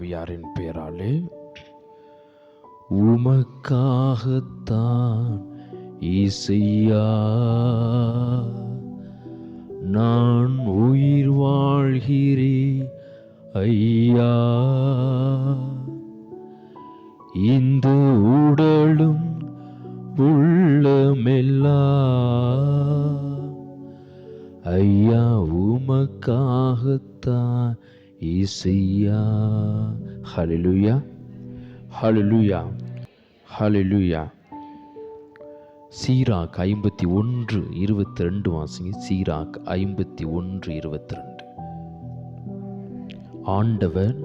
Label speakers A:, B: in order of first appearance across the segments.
A: ஆவியாரின் பேராலே உமக்காகத்தான் இசையா. நான் உயிர் வாழ்கிறே ஐயா. இந்த உடலும் உள்ளமெல்லா. ஐயா உமக்காகத்தான் இசையா ஹலிலுயா ஹலிலுயா ஹலிலுயா சீராக் ஐம்பத்தி ஒன்று இருபத்தி ரெண்டு வாசிங்க. சீராக் ஐம்பத்தி ஒன்று இருபத்தி ரெண்டு. ஆண்டவர்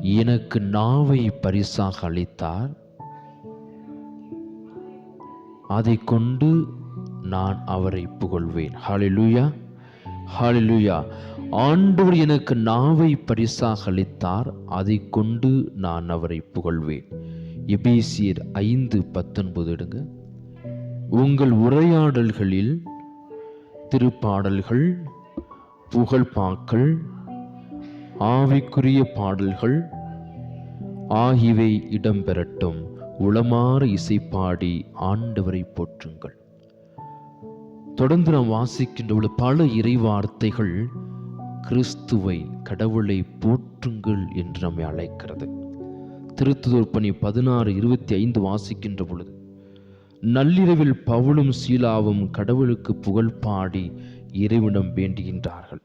A: எனக்கு நாவை பரிசாக அளித்தார். அதை கொண்டு நான் அவரை புகழ்வேன். ஹalleluya ஹalleluya ஆண்டவர் எனக்கு நாவை பரிசாக அளித்தார் அதை கொண்டு நான் அவரை புகழ்வேன். எபேசியர் ஐந்து பத்தொன்பது எடுங்க. உங்கள் உரையாடல்களில் திருப்பாடல்கள் புகழ்பாக்கள் ஆவிக்குரிய பாடல்கள் ஆகியவை இடம்பெறட்டும். உளமாற இசைப்பாடி ஆண்டவரை போற்றுங்கள். தொடர்ந்து நாம் வாசிக்கின்ற பொழுது பல இறைவார்த்தைகள் கிறிஸ்துவை கடவுளை போற்றுங்கள் என்று நம்மை அழைக்கிறது. திருத்துதூர் பணி பதினாறு இருபத்தி ஐந்து வாசிக்கின்ற பொழுது நள்ளிரவில் பவுலும் சீலாவும் கடவுளுக்கு புகழ் பாடி இறைவிடம் வேண்டுகின்றார்கள்.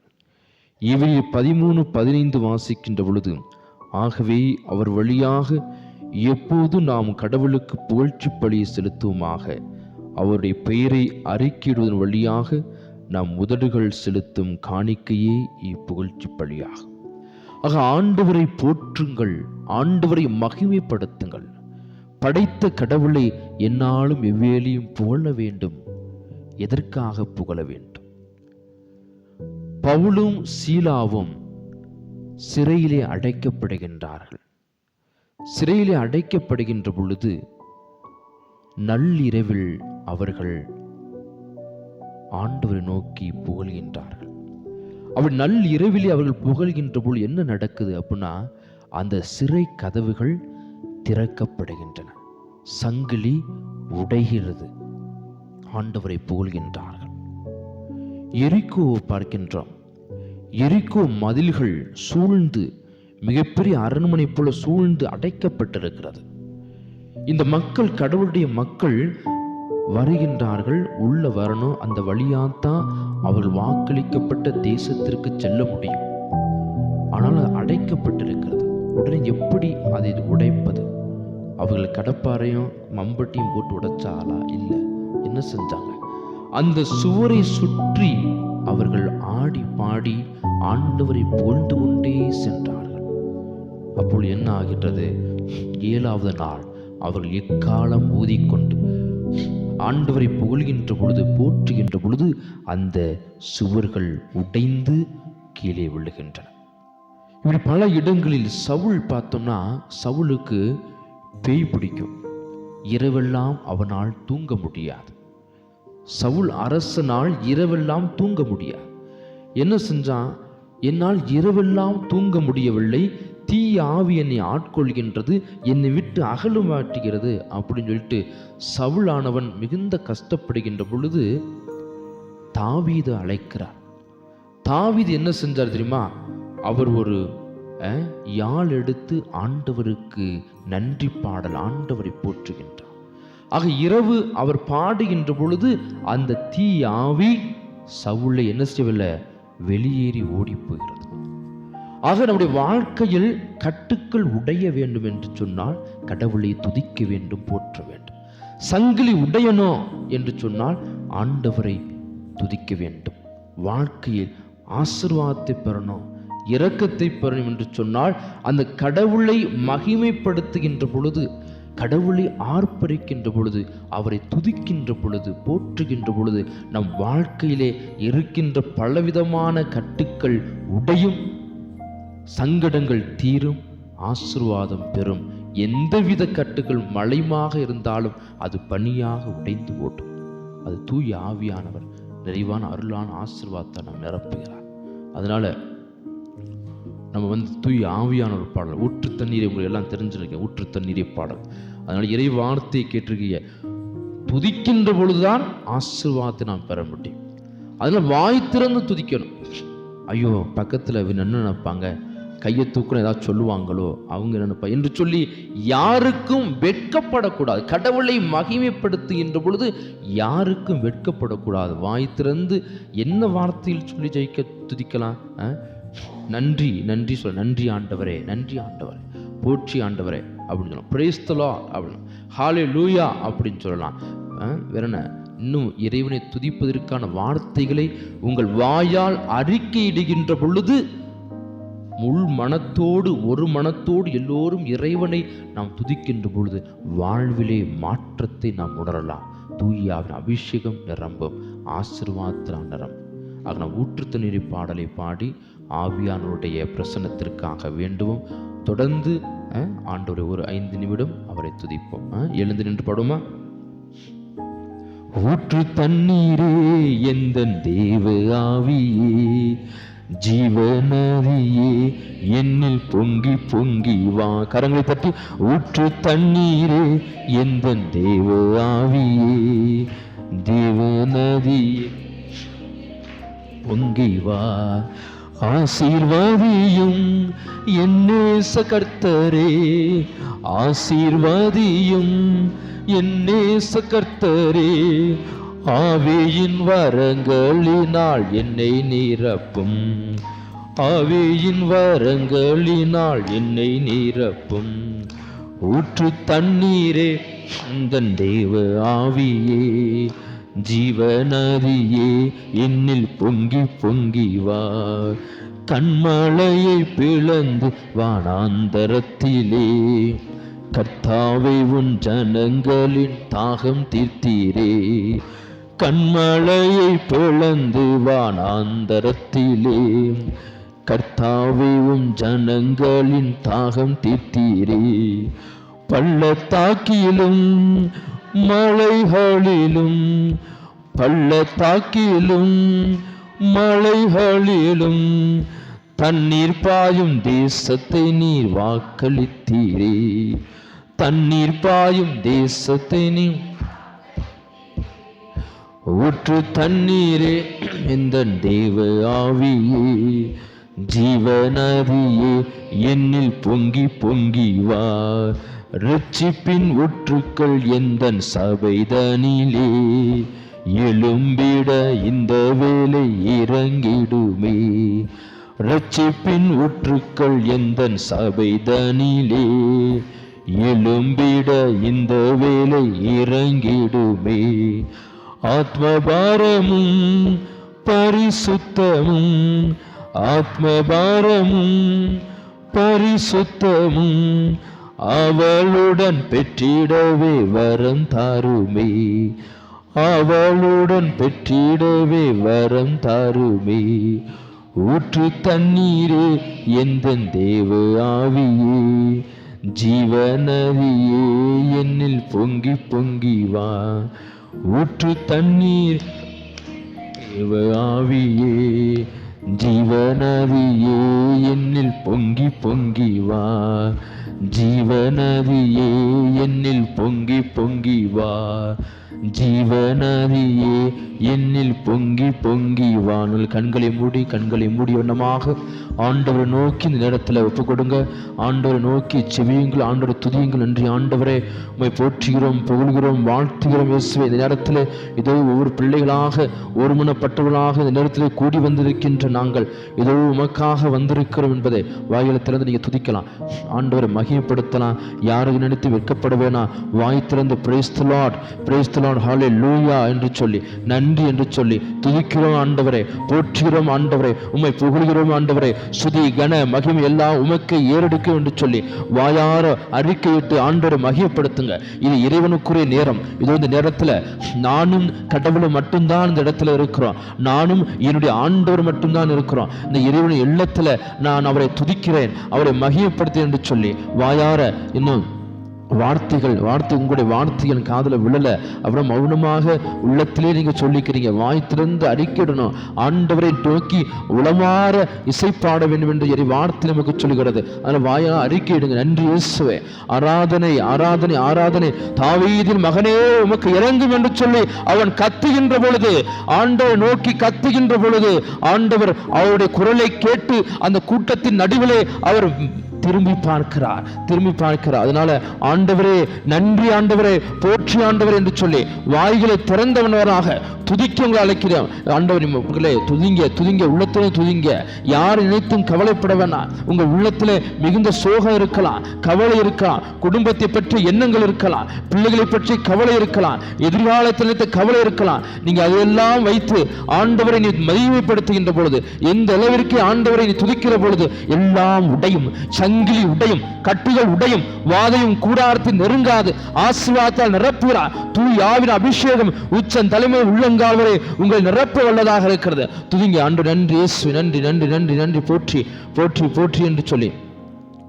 A: இவை பதிமூணு பதினைந்து வாசிக்கின்ற பொழுது ஆகவே அவர் வழியாக எப்போது நாம் கடவுளுக்கு புகழ்ச்சி பலியை செலுத்துவோமாக அவருடைய பெயரை அறிக்கையிடுவதன் வழியாக நம் உதடுகள் செலுத்தும் காணிக்கையே இப்புகழ்ச்சி பழியாகும். ஆக ஆண்டவரை போற்றுங்கள் ஆண்டவரை மகிமைப்படுத்துங்கள். படைத்த கடவுளை என்னாலும் எவ்வேலியும் புகழ வேண்டும் எதற்காக புகழ வேண்டும்? பவுலும் சீலாவும் சிறையிலே அடைக்கப்படுகின்றார்கள். சிறையிலே அடைக்கப்படுகின்ற பொழுது நள்ளிரவில் அவர்கள் ஆண்டவரை நோக்கி புகழ்கின்றார்கள் அவள் நல் இரவிலே அவர்கள் புகழ்கின்ற பொழுது என்ன நடக்குது அப்படின்னா அந்த சிறை கதவுகள் திறக்கப்படுகின்றன. சங்கிலி உடைகிறது. ஆண்டவரை புகழ்கின்றார்கள். எரிக்கோ பார்க்கின்றோம். எரிக்கோ மதில்கள் சூழ்ந்து மிகப்பெரிய அரண்மனை போல சூழ்ந்து அடைக்கப்பட்டிருக்கிறது. இந்த மக்கள் கடவுளுடைய மக்கள் வருகின்றார்கள் உள்ள வரணும். அந்த வழியாத்தான் அவர்கள் வாக்களிக்கப்பட்ட தேசத்திற்கு செல்ல முடியும். ஆனால் அது அடைக்கப்பட்டிருக்கிறது. உடனே எப்படி அதை உடைப்பது? அவர்கள் கடப்பாறையும் மம்பட்டியும் போட்டு உடைச்சாலா? இல்லை. என்ன செஞ்சாங்க? அந்த சுவரை சுற்றி அவர்கள் ஆடி பாடி ஆண்டவரை புகழ்ந்து கொண்டே சென்றார்கள். அப்பொழுது என்ன ஆகின்றது? ஏழாவது நாள். அவர்கள் எக்காலம் ஊதிக்கொண்டு ஆண்டவரை புகழ்கின்ற பொழுது போற்றுகின்ற பொழுது அந்த சுவர்கள் உடைந்து கீழே விழுகின்றன. இப்படி பல இடங்களில் சவுள் பார்த்தோம்னா சவுளுக்கு பேய் பிடிக்கும். இரவெல்லாம் அவனால் தூங்க முடியாது. சவுல் அரசனால் இரவெல்லாம் தூங்க முடியாது. என்ன செஞ்சான்? என்னால் இரவெல்லாம் தூங்க முடியவில்லை. தீய ஆவி என்னை ஆட்கொள்கின்றது என்னை விட்டு அகலும் மாட்டுகிறது அப்படின்னு சொல்லிட்டு சவுளானவன் மிகுந்த கஷ்டப்படுகின்ற பொழுது தாவீது அழைக்கிறார். தாவீது என்ன செஞ்சார் தெரியுமா? அவர் ஒரு யாழ் எடுத்து ஆண்டவருக்கு நன்றி பாடல் ஆண்டவரை போற்றுகின்றார். ஆக இரவு அவர் பாடுகின்ற பொழுது அந்த தீ ஆவி சவுளை என்ன செய்யவில்லை? வெளியேறி ஓடி போகிறது. ஆக நம்முடைய வாழ்க்கையில் கட்டுக்கள் உடைய வேண்டும் என்று சொன்னால் கடவுளை துதிக்க வேண்டும் போற்ற வேண்டும். சங்கிலி உடையணும் என்று சொன்னால் ஆண்டவரை துதிக்க வேண்டும். வாழ்க்கையில் ஆசிர்வாதத்தை பெறணும் இரக்கத்தை பெறணும் என்று சொன்னால் அந்த கடவுளை மகிமைப்படுத்துகின்ற பொழுது கடவுளை ஆர்ப்பரிக்கின்ற பொழுது அவரை துதிக்கின்ற பொழுது போற்றுகின்ற பொழுது நம் வாழ்க்கையிலே இருக்கின்ற பலவிதமான கட்டுக்கள் உடையும். சங்கடங்கள் தீரும் ஆசிர்வாதம் பெறும். எந்தவித கட்டுகள் மலைமாக இருந்தாலும் அது பனியாக உடைந்து ஓடும் அது தூய ஆவியானவர் நிறைவான அருளான ஆசிர்வாதத்தை நாம் நிரப்புகிறார். அதனால் நம்ம வந்து தூய் ஆவியான ஒரு பாடல் ஊற்று தண்ணீரை உங்களுக்கு எல்லாம் தெரிஞ்சிருக்கேன் ஊற்று தண்ணீரை பாடல். அதனால் இறை வார்த்தையை கேட்டிருக்கீங்க. துதிக்கின்ற பொழுதுதான் ஆசிர்வாதத்தை நாம் பெற முடியும். அதில் வாய் திறந்து துதிக்கணும். ஐயோ பக்கத்தில் என்ன நினைப்பாங்க. கையை தூக்கணும் ஏதாவது சொல்லுவாங்களோ அவங்க என்ன நினைப்பா என்று சொல்லி யாருக்கும் வெட்கப்படக்கூடாது. கடவுளை மகிமைப்படுத்துகின்ற பொழுது யாருக்கும் வெட்கப்படக்கூடாது. வாய் திறந்து என்ன வார்த்தையில் சொல்லி ஜெயிக்க துதிக்கலாம்? ஆ? நன்றி நன்றி சொல் நன்றி ஆண்டவரே நன்றி ஆண்டவரே போற்றி ஆண்டவரே அப்படின்னு சொல்லலாம். பிரேஸ்தலா அப்படின்னு ஹாலே லூயா அப்படின்னு சொல்லலாம். ஆ? வேற என்ன? இன்னும் இறைவனை துதிப்பதற்கான வார்த்தைகளை உங்கள் வாயால் அறிக்கையிடுகின்ற பொழுது முள் மனத்தோடு ஒரு மனத்தோடு எல்லோரும் இறைவனை நாம் துதிக்கின்ற பொழுது வாழ்விலே மாற்றத்தை நாம் உணரலாம். தூயாவின் அபிஷேகம் நிரம்பும் ஆசீர்வாதத்தினால் நிறம் ஆக நாம் ஊற்றுத்த பாடலை பாடி ஆவியானுடைய பிரசன்னத்திற்காக வேண்டுவோம். தொடர்ந்து ஆண்டோரை ஒரு ஐந்து நிமிடம் அவரை துதிப்போம். எழுந்து நின்று பாடுமா? ஊற்று தண்ணீரே எந்த தேவ ஆவியே ஜீவநதியே என்னில் பொங்கி பொங்கி வா. கரங்களை தட்டி ஊற்று தண்ணீரே எந்த தேவ ஆவியே. தேவநதியே பொங்கி வா. ஆசீர்வாதியும் என்னேச கர்த்தரே. ஆசீர்வாதியும் என்னேச கர்த்தரே. ஆவியின் வரங்களினால் என்னை நிரப்பும். ஆவியின் வரங்களினால் என்னை நிரப்பும். ஊற்று தண்ணீரே உந்தன் தேவ ஆவியே. ஜீவநதியே என்னில் பொங்கி பொங்கி வா. கண்மலையை பிளந்து வானாந்தரத்திலே. கர்த்தாவை உன் ஜனங்களின் தாகம் தீர்த்தீரே. கண்மழையை பிளந்து வானாந்தரத்திலே. கர்த்தாவை உன் ஜனங்களின் தாகம் தீர்த்தீரே. பள்ளத்தாக்கிலும் மலைகளிலும் பள்ளத்தாக்கிலும் மலைகளிலும் தண்ணீர் பாயும் தேசத்தை நீர் வாக்களித்தீரே. தண்ணீர் பாயும் தேசத்தை நீ ஊற்று தண்ணீரே இந்த தேவ ஆவியே ஜீவநதியே என்னில் பொங்கி பொங்கி வா. ரட்சிப்பின் ஊற்றுக்கள் எந்த சபைதனிலே எழும்பிட இந்த வேலை இறங்கிடுமே. ரட்சிப்பின் ஊற்றுக்கள் எந்த சபைதனிலே எழும்பிட இந்த வேலை இறங்கிடுமே. ஆத்மபாரமும் பரிசுத்தமும் ஆத்மபாரமும் பரிசுத்தமும் அவளுடன் பெற்றிடவே வரம் தாருமே. அவளுடன் பெற்றிடவே வரம் தாருமே. ஊற்று தண்ணீரே எந்த தேவ ஆவியே. ஜீவநதியே என்னில் பொங்கி பொங்கி வா. ஊற்று தண்ணீர். ஆவியே ஜீவநதியே என்னில் பொங்கி பொங்கி வா. ஜீவநதியே என்னில் பொங்கி பொங்கி வா. ஜீவநதியே என்னில் பொங்கி பொங்கி வானல். கண்களை மூடி கண்களை மூடி வண்ணமாக ஆண்டவரை நோக்கி இந்த நேரத்தில் ஒப்பு கொடுங்க. ஆண்டவரை நோக்கி செவியுங்கள் ஆண்டவரை துதியுங்கள். நன்றி ஆண்டவரே உண்மை போற்றுகிறோம் புகழ்கிறோம் வாழ்த்துகிறோம் இயேசுவை. இந்த நேரத்தில் இதோ ஒவ்வொரு பிள்ளைகளாக ஒருமனப்பட்டவர்களாக இந்த நேரத்தில் கூடி வந்திருக்கின்ற நாங்கள் இதோ உமக்காக வந்திருக்கிறோம் என்பதை வாயில திறந்து நீங்கள் துதிக்கலாம். ஆண்டவரை மகிமைப்படுத்தலாம். யாருக்கு நினைத்து வெட்கப்பட வேணாம். வாய் திறந்து பிரேஸ் தி லார்ட் ஹாலே லூயா என்று சொல்லி நன்றி என்று சொல்லி துதிக்கிறோம் ஆண்டவரே போற்றுகிறோம் ஆண்டவரே உம்மை புகழ்கிறோம் ஆண்டவரே சுதி கன மகிமை எல்லாம் உமக்கு ஏறெடுக்கும் என்று சொல்லி வாயார அறிக்கையிட்டு ஆண்டவரை மகிழப்படுத்துங்க இது இறைவனுக்குரிய நேரம். இது இந்த நேரத்தில் நானும் கடவுளும் மட்டும்தான் இந்த இடத்துல இருக்கிறோம். நானும் என்னுடைய ஆண்டவர் மட்டும்தான் இருக்கிறோம். இந்த இறைவன் இல்லத்தில் நான் அவரை துதிக்கிறேன் அவரை மகிமைப்படுத்தேன் என்று சொல்லி வாயார இன்னும் வார்த்தைகள் வார்த்தை உங்களுடைய வார்த்தைகள் காதில் விழலை. அப்புறம் மௌனமாக உள்ளத்திலே நீங்கள் சொல்லிக்கிறீங்க. வாய் திறந்து அறிக்கையிடணும் ஆண்டவரை நோக்கி உளமாற இசைப்பாட வேண்டும் என்று எரி வார்த்தை நமக்கு சொல்லுகிறது. அதில் வாயாக அறிக்கையிடுங்க நன்றி இயேசுவே. ஆராதனை ஆராதனை ஆராதனை. தாவீதின் மகனே உமக்கு இறங்கும் என்று சொல்லி அவன் கத்துகின்ற பொழுது ஆண்டவர் நோக்கி கத்துகின்ற பொழுது ஆண்டவர் அவருடைய குரலை கேட்டு அந்த கூட்டத்தின் நடுவிலே அவர் திரும்பி பார்க்கிறார் திரும்பி பார்க்கிறார். அதனால ஆண்டவரே நன்றி ஆண்டவரே போற்றி ஆண்டவர் என்று சொல்லி வாய்களை திறந்தவனவராக துதிக்க உங்களை அழைக்கிறோம். ஆண்டவர் உங்களே துதிங்க துதிங்க உள்ளத்திலே துதிங்க. யார் நினைத்தும் கவலைப்பட வேணாம். உங்கள் உள்ளத்திலே மிகுந்த சோகம் இருக்கலாம் கவலை இருக்கலாம் குடும்பத்தை பற்றி எண்ணங்கள் இருக்கலாம் பிள்ளைகளை பற்றி கவலை இருக்கலாம் எதிர்காலத்தில் நினைத்த கவலை இருக்கலாம். நீங்க அதையெல்லாம் வைத்து ஆண்டவரை நீ மதிமைப்படுத்துகின்ற பொழுது எந்த அளவிற்கு ஆண்டவரை நீ துதிக்கிற பொழுது எல்லாம் உடையும் சங்கிலி உடையும் கட்டுகள் உடையும் வாதையும் கூடாரத்தில் நெருங்காது ஆசிர்வாதத்தால் நிரப்புகிறார் தூய் ஆவின் அபிஷேகம் உச்சன் தலைமை உள்ளங்கால் வரை உங்கள் நிரப்ப வல்லதாக இருக்கிறது. துதிங்க அன்று நன்றி இயேசு நன்றி நன்றி நன்றி நன்றி போற்றி போற்றி போற்றி என்று சொல்லி.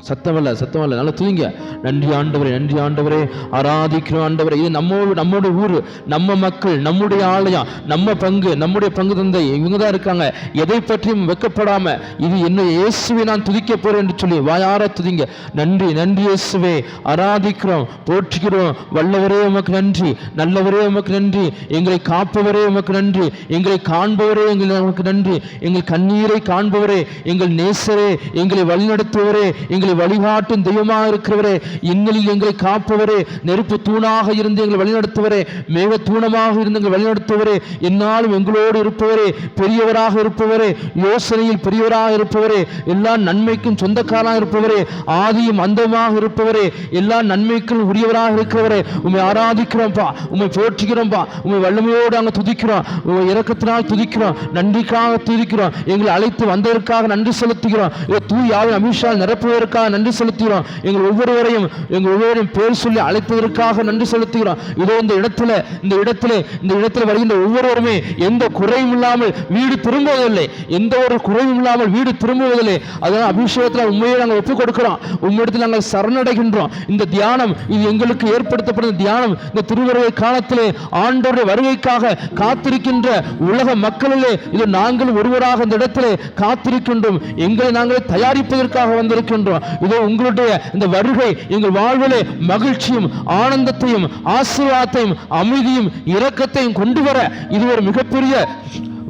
A: சத்தமல்ல சத்தமல்ல. நல்லா தூங்க நன்றி ஆண்டவரே நன்றி ஆண்டவரே. ஆராதிக்கிறோம் ஆண்டவரே. இது நம்மோடு நம்மோட ஊர் நம்ம மக்கள் நம்முடைய ஆலயம் நம்ம பங்கு நம்முடைய பங்கு தந்தை இவங்க தான் இருக்காங்க. எதை பற்றியும் வெக்கப்படாம இது என்ன இயேசுவை நான் துதிக்க போறேன் என்று சொல்லி வாயார துதிங்க. நன்றி நன்றி இயேசுவே. ஆராதிக்கிறோம் போற்றுகிறோம். வல்லவரே உமக்கு நன்றி. நல்லவரே உமக்கு நன்றி. எங்களை காப்பவரே உமக்கு நன்றி. எங்களை காண்பவரே எங்களை உமக்கு நன்றி. எங்கள் கண்ணீரை காண்பவரே. எங்கள் நேசரே. எங்களை வழிநடத்துவரே. எங்களை வழிகாட்டும் தெய்வமாக இருக்கிறவரே எங்களில் எங்களை காப்பவரே நெருப்பு தூணாக இருந்து எங்களை வழிநடத்துவரே மேக தூணமாக இருந்து எங்களை வழிநடத்துவரே என்னாலும் எங்களோடு இருப்பவரே பெரியவராக இருப்பவரே யோசனையில் பெரியவராக இருப்பவரே எல்லா நன்மைக்கும் சொந்தக்காராக இருப்பவரே ஆதியும் அந்தமாக இருப்பவரே எல்லா நன்மைக்கும் உரியவராக இருக்கிறவரே உண்மை ஆராதிக்கிறோம்ப்பா உண்மை போற்றுகிறோம்ப்பா உண்மை வல்லமையோடு அங்கே துதிக்கிறோம் உம்மை இறக்கத்தினால் துதிக்கிறோம் நன்றிக்காக துதிக்கிறோம் எங்களை அழைத்து வந்ததற்காக நன்றி செலுத்துகிறோம். தூய் யாவை அமிஷால் நிரப்புவதற்காக நன்றி செலுத்துகிறோம். எங்கள் ஒவ்வொருவரையும் எங்கள் ஒவ்வொருவரையும் பேர் சொல்லி அழைப்பதற்காக நன்றி செலுத்துகிறோம். இதோ இந்த இடத்துல இந்த இடத்துல இந்த இடத்துல வருகின்ற ஒவ்வொருவருமே எந்த குறையும் இல்லாமல் வீடு திரும்புவதில்லை. எந்த ஒரு குறையும் இல்லாமல் வீடு திரும்புவதில்லை. அதனால் அபிஷேகத்தில் உண்மையை நாங்கள் ஒப்புக் கொடுக்கிறோம். உம்மிடத்தில் நாங்கள் சரணடைகின்றோம். இந்த தியானம் இது எங்களுக்கு ஏற்படுத்தப்பட்ட தியானம். இந்த திருவருகை காலத்திலே ஆண்டோருடைய வருகைக்காக காத்திருக்கின்ற உலக மக்களிலே இது நாங்கள் ஒருவராக இந்த இடத்திலே காத்திருக்கின்றோம். எங்களை நாங்கள் தயாரிப்பதற்காக வந்திருக்கின்றோம். இதோ உங்களுடைய இந்த வருகை எங்கள் வாழ்விலே மகிழ்ச்சியும் ஆனந்தத்தையும் ஆசீர்வாதத்தையும் அமைதியும் இரக்கத்தையும் கொண்டு வர இது ஒரு மிகப்பெரிய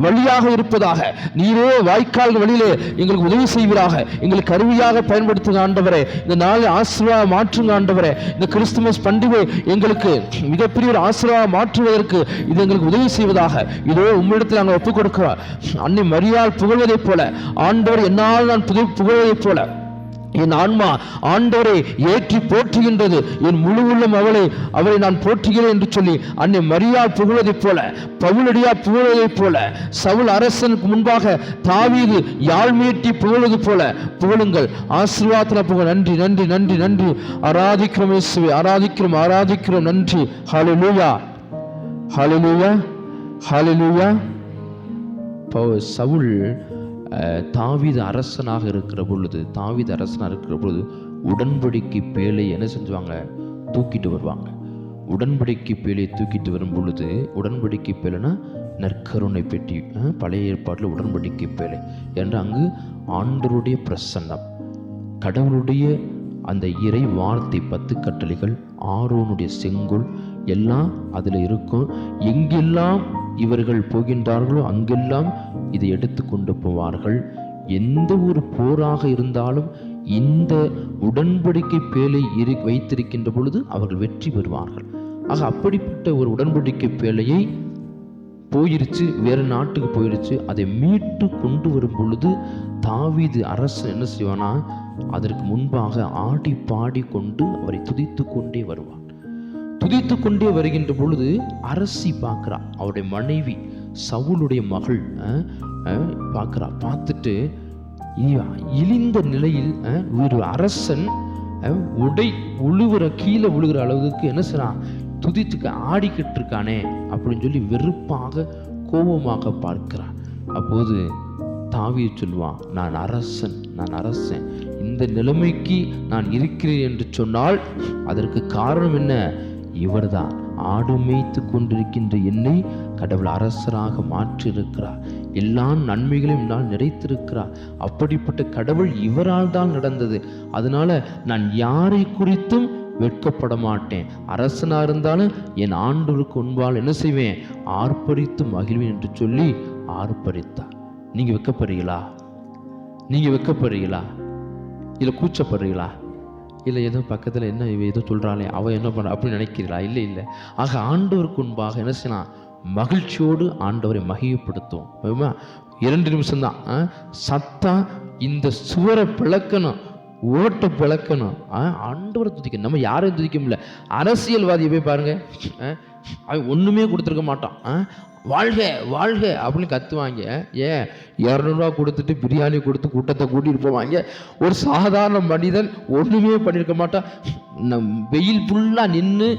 A: வழியாக இருப்பதாக. நீரே வாய்க்கால் வழியிலே எங்களுக்கு உதவி செய்வீராக. எங்களுக்கு கருவியாக பயன்படுத்துங்க ஆண்டவரே. இந்த நாளை ஆசீர்வாதம் மாற்றுங்க ஆண்டவரே. இந்த கிறிஸ்துமஸ் பண்டிகை எங்களுக்கு மிகப்பெரிய ஒரு ஆசீர்வாதம் மாற்றுவதற்கு இது எங்களுக்கு உதவி செய்வதாக. இதோ உம்மிடத்தில் நாங்கள் ஒப்புக் கொடுக்கிறோம் அன்னை மரியால் புகழ்வதைப் போல ஆண்டவர் என்னால் நான் புகழ் புகழ்வதைப் போல. என் ஆன்மா ஆண்டோரை ஏற்றி போற்றுகின்றது. என் முழு உள்ளம் அவளை அவளை நான் போற்றுகிறேன் என்று சொல்லி அன்னை மரியா புகழ்வதைப் போல பவுலடியா புகழ்வதைப் போல சவுல் அரசனுக்கு முன்பாக தாவீது யாழ் மீட்டி புகழ்வது போல புகழுங்கள். ஆசீர்வாதன புகழ். நன்றி நன்றி நன்றி நன்றி. ஆராதிக்கிறோம் இயேசுவை ஆராதிக்கிறோம் ஆராதிக்கிறோம். நன்றி. ஹalleluya. ஹalleluya. ஹalleluya. சவுல் தாவித அரசனாக இருக்கிற பொழுது தாவித அரசனாக இருக்கிற பொழுது உடன்படிக்கை பேழை என்ன செஞ்சுவாங்க? தூக்கிட்டு வருவாங்க. உடன்படிக்கை பேழையை தூக்கிட்டு வரும் பொழுது உடன்படிக்கை பேழைனா நற்கருணை பெட்டி பழைய ஏற்பாட்டில் உடன்படிக்கை பேழை என்று அங்கு ஆண்டருடைய பிரசன்னம். கடவுளுடைய அந்த இறை வார்த்தை பத்து கட்டளைகள் ஆரோனுடைய செங்கோல் எல்லாம் அதில் இருக்கும். எங்கெல்லாம் இவர்கள் போகின்றார்களோ அங்கெல்லாம் இதை எடுத்து கொண்டு போவார்கள். எந்த ஒரு போராக இருந்தாலும் இந்த உடன்படிக்கை பேழை இரு வைத்திருக்கின்ற பொழுது அவர்கள் வெற்றி பெறுவார்கள். ஆக அப்படிப்பட்ட ஒரு உடன்படிக்கை பேலையை போயிருச்சு வேறு நாட்டுக்கு போயிருச்சு அதை மீட்டு கொண்டு வரும் பொழுது தாவீது அரசு என்ன செய்வானா அதற்கு முன்பாக ஆடி பாடி கொண்டு அவரை துதித்து கொண்டே வருவான். துதித்து கொண்டே வருகின்ற பொழுது அரசி பார்க்குறா அவருடைய மனைவி சவுளுடைய மகள் அஹ், பார்க்குறா. பார்த்துட்டு இழிந்த நிலையில் ஒரு அரசன் உடை உழுவுற கீழே விழுகிற அளவுக்கு என்ன செய்யறான் துதித்துக்க ஆடிக்கிட்டு இருக்கானே அப்படின்னு சொல்லி வெறுப்பாக கோபமாக பார்க்கிறான் அப்போது தாவி சொல்லுவான் நான் அரசன் நான் அரசன். இந்த நிலைமைக்கு நான் இருக்கிறேன் என்று சொன்னால் அதற்கு காரணம் என்ன? இவர்தான் ஆடு மேய்த்து கொண்டிருக்கின்ற என்னை கடவுள் அரசராக மாற்றியிருக்கிறார். எல்லா நன்மைகளையும் நான் நிறைத்திருக்கிறார். அப்படிப்பட்ட கடவுள் இவரால் தான் நடந்தது. அதனால நான் யாரை குறித்தும் வெட்கப்பட மாட்டேன். அரசனாக இருந்தாலும் என் ஆண்டோருக்கு உண்பால் என்ன செய்வேன்? ஆர்ப்பரித்து மகிழ்வேன் என்று சொல்லி ஆர்ப்பரித்தார். நீங்கள் வெக்கப்படுறீங்களா நீங்கள் வெக்கப்படுறீங்களா இல்லை கூச்சப்படுறீங்களா இல்லை ஏதோ பக்கத்தில் என்ன இவ ஏதோ சொல்கிறாளே அவள் என்ன பண்ண அப்படின்னு நினைக்கிறீங்களா இல்லை இல்லை. ஆக ஆண்டவருக்கு முன்பாக என்ன செய்யலாம்? மகிழ்ச்சியோடு ஆண்டவரை மகிழ்ப்படுத்தும் இரண்டு நிமிஷம்தான் ஆ? சத்தம் இந்த சுவரை பிளக்கணும் ஓட்டை பிளக்கணும் ஆ? ஆண்டவரை துதிக்கணும் நம்ம யாரையும் துதிக்க முடியல அரசியல்வாதியை போய் பாருங்க ஆ? அவன் ஒன்றுமே கொடுத்துருக்க மாட்டான் ஆ? வாழ்க வாழ்க அப்படின்னு கத்துவாங்க ஏன் இரநூறுவா கொடுத்துட்டு பிரியாணி கொடுத்து கூட்டத்தை கூட்டிட்டு போவாங்க ஒரு சாதாரண மனிதன் ஒன்றுமே பண்ணியிருக்க மாட்டான் நம் வெயில் ஃபுல்லாக நின்று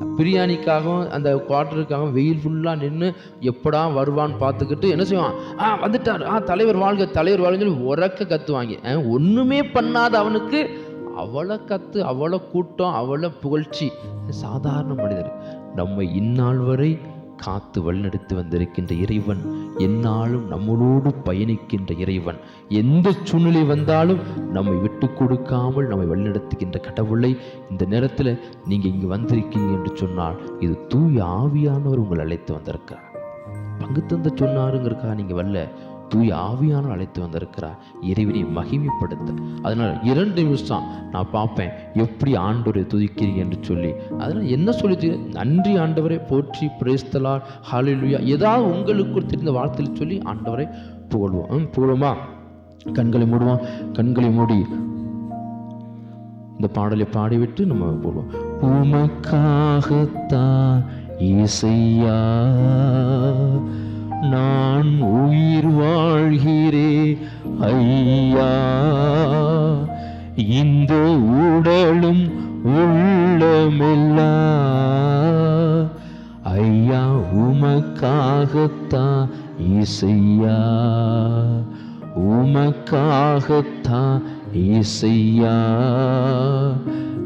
A: பிரியாணிக்காகவும் அந்த குவார்ட்டருக்காகவும் வெயில் ஃபுல்லாக நின்று எப்படா வருவான்னு பார்த்துக்கிட்டு என்ன செய்வான்? ஆ வந்துட்டார். ஆ தலைவர் வாழ்க தலைவர் வாழ்க உறக்க கத்துவாங்க. ஒன்றுமே பண்ணாத அவனுக்கு அவ்வளோ கத்து அவ்வளோ கூட்டம் அவ்வளோ புகழ்ச்சி. சாதாரண மனிதர். நம்ம இந்நாள் வரை காத்து வழிநடத்தி வந்திருக்கின்ற இறைவன் என்னாலும் நம்மளோடு பயணிக்கின்ற இறைவன். எந்த சூழ்நிலை வந்தாலும் நம்மை விட்டு கொடுக்காமல் நம்மை வழிநடத்துகின்ற கடவுளை இந்த நேரத்தில் நீங்கள் இங்கே வந்திருக்கீங்க என்று சொன்னால் இது தூய ஆவியானவர் உங்களை அழைத்து வந்திருக்கிறார். பங்கு தந்த சொன்னாருங்கிறக்கா நீங்கள் வரல. தூய ஆவியானவர் அழைத்து வந்திருக்கிறார். இறைவனை மகிமைப்படுத்த. அதனால் இரண்டு நிமிஷம் நான் பார்ப்பேன். எப்படி ஆண்டவரை துதிக்கிறீங்க என்று சொல்லி. அதனால் என்ன சொல்லி நன்றி ஆண்டவரை போற்றி பிரேஸ்தலால் ஹாலிலுயா ஏதாவது உங்களுக்கு தெரிந்த வார்த்தையில் சொல்லி ஆண்டவரை புகழ்வோம். புகழுமா? கண்களை மூடுவோம். கண்களை மூடி இந்த பாடலை பாடிவிட்டு நம்ம போடுவோம் உமக்காகத்தான் இசையா நான் உயிர் வாழ்கிறே ஐயா. இந்த உடலும் உள்ளமெல்லா. ஐயா உமக்காகத்தான் இசையா. உமக்காகத்தான் இசையா.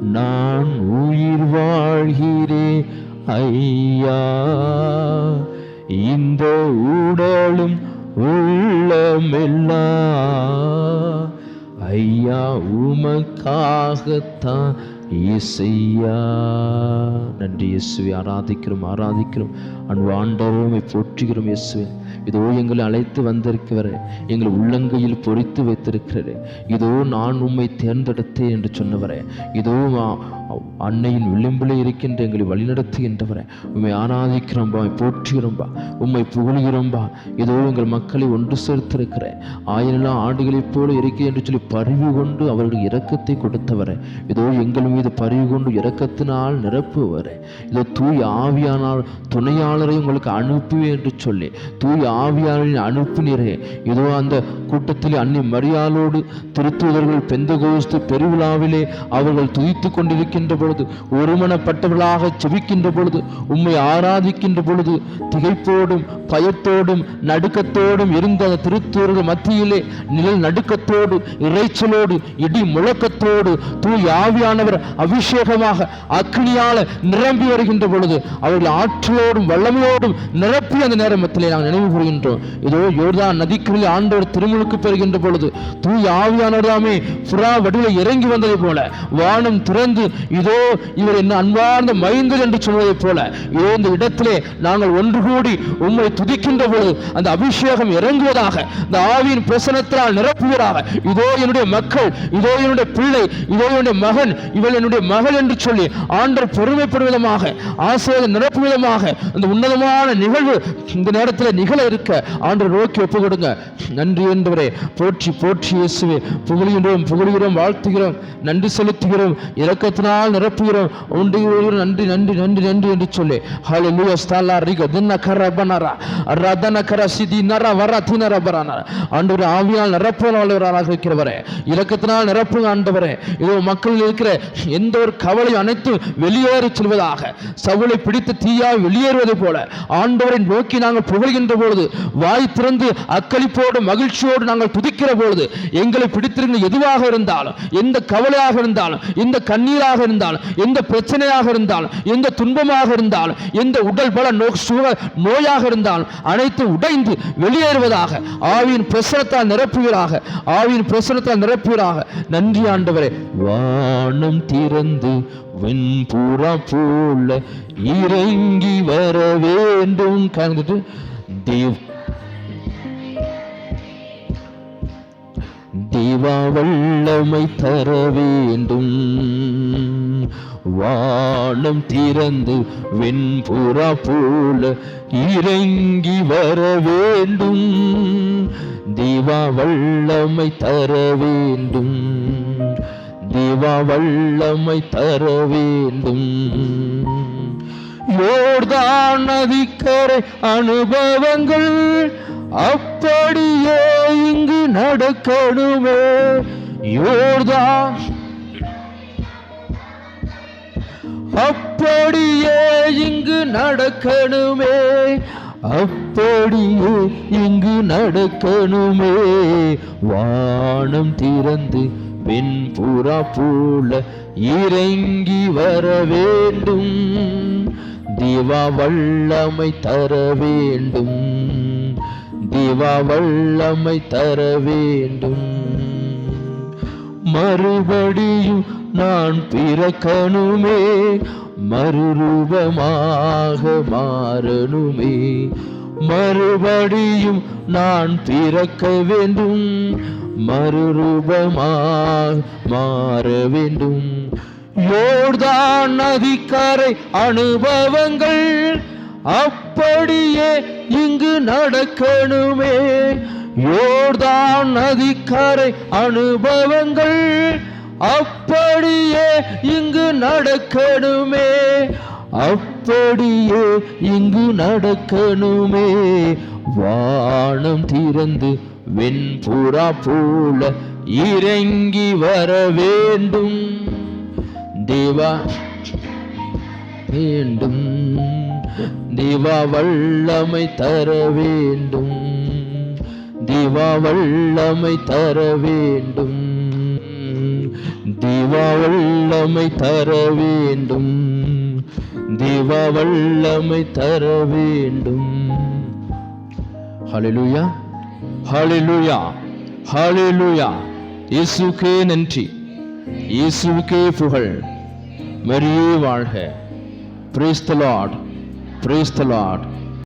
A: நான் உயிர் வாழ்கிறே ஐயா. இந்த உடலும் உள்ளமெல்லா. ஐயா உமக்காகத்தான் இசையா. நன்றி இயேசுவை ஆராதிக்கிறோம் ஆராதிக்கிறோம். அன்பு ஆண்டவருமை போற்றுகிறோம் இயேசுவை. இதோ எங்களை அழைத்து வந்திருக்கிறவரே எங்களை உள்ளங்கையில் பொறித்து வைத்திருக்கிறரே இதோ நான் உண்மை தேர்ந்தெடுத்தேன் என்று சொன்னவரே. இதோ அன்னையின் விளிம்பிலே இருக்கின்ற எங்களை வழிநடத்துகின்றவரை உண்மை ஆராதிக்கிறோம்பா போற்றுகிறோம்பா உண்மை புகழ்கிறோம்பா இதோ எங்கள் மக்களை ஒன்று சேர்த்திருக்கிற. ஆயிரம் ஆண்டுகளைப் போல இருக்கிறேன் என்று சொல்லி பரிவு கொண்டு அவர்களுக்கு இரக்கத்தை கொடுத்தவரை. இதோ எங்கள் மீது பரிவு கொண்டு இரக்கத்தினால் நிரப்புவரை இதோ தூய் ஆவியானால் துணையாளரை உங்களுக்கு அனுப்புவேன் என்று சொல்லி தூய் ஆவியாளரின் அனுப்பினரே. இதோ அந்த கூட்டத்தில் அன்னை மரியாளோடு திருத்துவதர்கள் பெந்தகோஸ்து பெருவிழாவிலே அவர்கள் துதித்து கொண்டிருக்கின்ற பொழுது ஒருமனப்பட்டவர்களாக செபிக்கின்ற பொழுது உம்மை ஆராதிக்கின்ற பொழுது திகைப்போடும் பயத்தோடும் நடுக்கத்தோடும் இருந்த அந்த திருத்தூர்கள் மத்தியிலே நிழல் நடுக்கத்தோடு இறைச்சலோடு இடி முழக்கத்தோடு தூய் ஆவியானவர் அபிஷேகமாக அக்னியால நிரம்பி வருகின்ற பொழுது அவர்கள் ஆற்றலோடும் வல்லமையோடும் நிரப்பி அந்த நேரத்திலே நாங்கள் நினைவு கூறுகின்றோம். இதோ யோர்தான் நதிக்கரில் ஆண்டவர் திருமுழுக்கு பெறுகின்ற பொழுது தூய் ஆவியானவர் தாமே புறா வடிவில் இறங்கி வந்ததை போல வானம் திறந்து இதோ இவர் என்ன அன்பார்ந்த மைந்தர் என்று சொல்வதைப் போல இதோ இந்த இடத்திலே நாங்கள் ஒன்று கூடி உண்மை துதிக்கின்ற பொழுது அந்த அபிஷேகம் இறங்குவதாக இந்த ஆவியின் பிரசனத்தினால் நிரப்புவதாக இதோ என்னுடைய மக்கள் இதோ என்னுடைய பிள்ளை இதோ என்னுடைய மகன் இவள் என்னுடைய மகள் என்று சொல்லி ஆண்டர் பெருமைப்படும் விதமாக ஆசிரியர் நிரப்பும் விதமாக அந்த உன்னதமான நிகழ்வு இந்த நேரத்தில் நிகழ இருக்க ஆண்டர் நோக்கி ஒப்பு கொடுங்க நன்றி என்றவரே போற்றி போற்றி இயேசுவே. புகழ்கிறோம் புகழ்கிறோம் வாழ்த்துகிறோம் நன்றி செலுத்துகிறோம் இரக்கத்தினால் நிரப்புகிறோம். உண்டு நன்றி நன்றி நன்றி நன்றி என்று சொல்லி ஹalleluya ஸ்தலா ரிக தின்ன கரபனரா ரதன கர சிதி நர வர தினர பரனர ஆவியால் இருக்கிறவரே. நிரப்புங்க ஆண்டவரே. இதோ மக்கள் இருக்கிற எந்த ஒரு கவலையும் அனைத்தும் வெளியேறி செல்வதாக. சவுளை பிடித்து தீயாய் வெளியேறுவது போல. ஆண்டவரை நோக்கி நாங்கள் புகழ்கின்ற பொழுது வாய் திறந்து அக்களிப்போடு மகிழ்ச்சியோடு நாங்கள் துதிக்கிற பொழுது எங்களை பிடித்திருந்த எதுவாக இருந்தாலும் எந்த கவலையாக இருந்தாலும் எந்த கண்ணீராக இருந்தாலும் எந்த பிரச்சனையாக இருந்தாலும் எந்த துன்பமாக இருந்தாலும் எந்த உடல் பல நோ நோயாக இருந்தாலும் அனைத்து உடைந்து வெளியேறுவதாக. ஆவியின் பிரசனத்தால் நிரப்புவீராக. ஆவியின் பிரசனத்தால் நிரப்புவீராக. நன்றி ஆண்டவரே. வானம் திறந்து வெண்புறா போல இறங்கி வர வேண்டும். கலந்துட்டு தேவ் தேவா வல்லமை தர வேண்டும். வானம் திறந்து வெண்புறா போல இறங்கி வர வேண்டும். தேவா வல்லமை தர வேண்டும். தேவா வல்லமை தர வேண்டும். யோர்தான் நதிக்கரை அனுபவங்கள் அப்படியே இங்கு நடக்கணுமே. யோர்தான் அப்படியே இங்கு நடக்கணுமே. அப்படியே இங்கு நடக்கணுமே. வானம் திறந்து பின்புறா போல இறங்கி வர வேண்டும். திவா வல்லமை தர வேண்டும். திவா வல்லமை தர வேண்டும். மறுபடியும் நான் பிறக்கணுமே மறுரூபமாக மாறணுமே. மறுபடியும் நான் பிறக்க வேண்டும் மறுரூபமாக மாற வேண்டும். யோர்தான் நதிக்கரை அனுபவங்கள் அப்படியே இங்கு நடக்கணுமே. யோர்தான் நதிக்கரை அனுபவங்கள் அப்படியே இங்கு நடக்கணுமே. அப்படியே இங்கு நடக்கணுமே. வானம் திறந்து வெண்புறா போல இறங்கி வர வேண்டும். தேவா வேண்டும். தேவா வல்லமை தர வேண்டும். தேவா வல்லமை தர வேண்டும். தேவா வல்லமை தர வேண்டும் தேவா வல்லமை தர வேண்டும் ஹalleluya ஹalleluya ஹalleluya இயேசுக்கே நன்றி இயேசுவுக்கே புகழ் மரியே வாழ்க praise the lord praise the lord.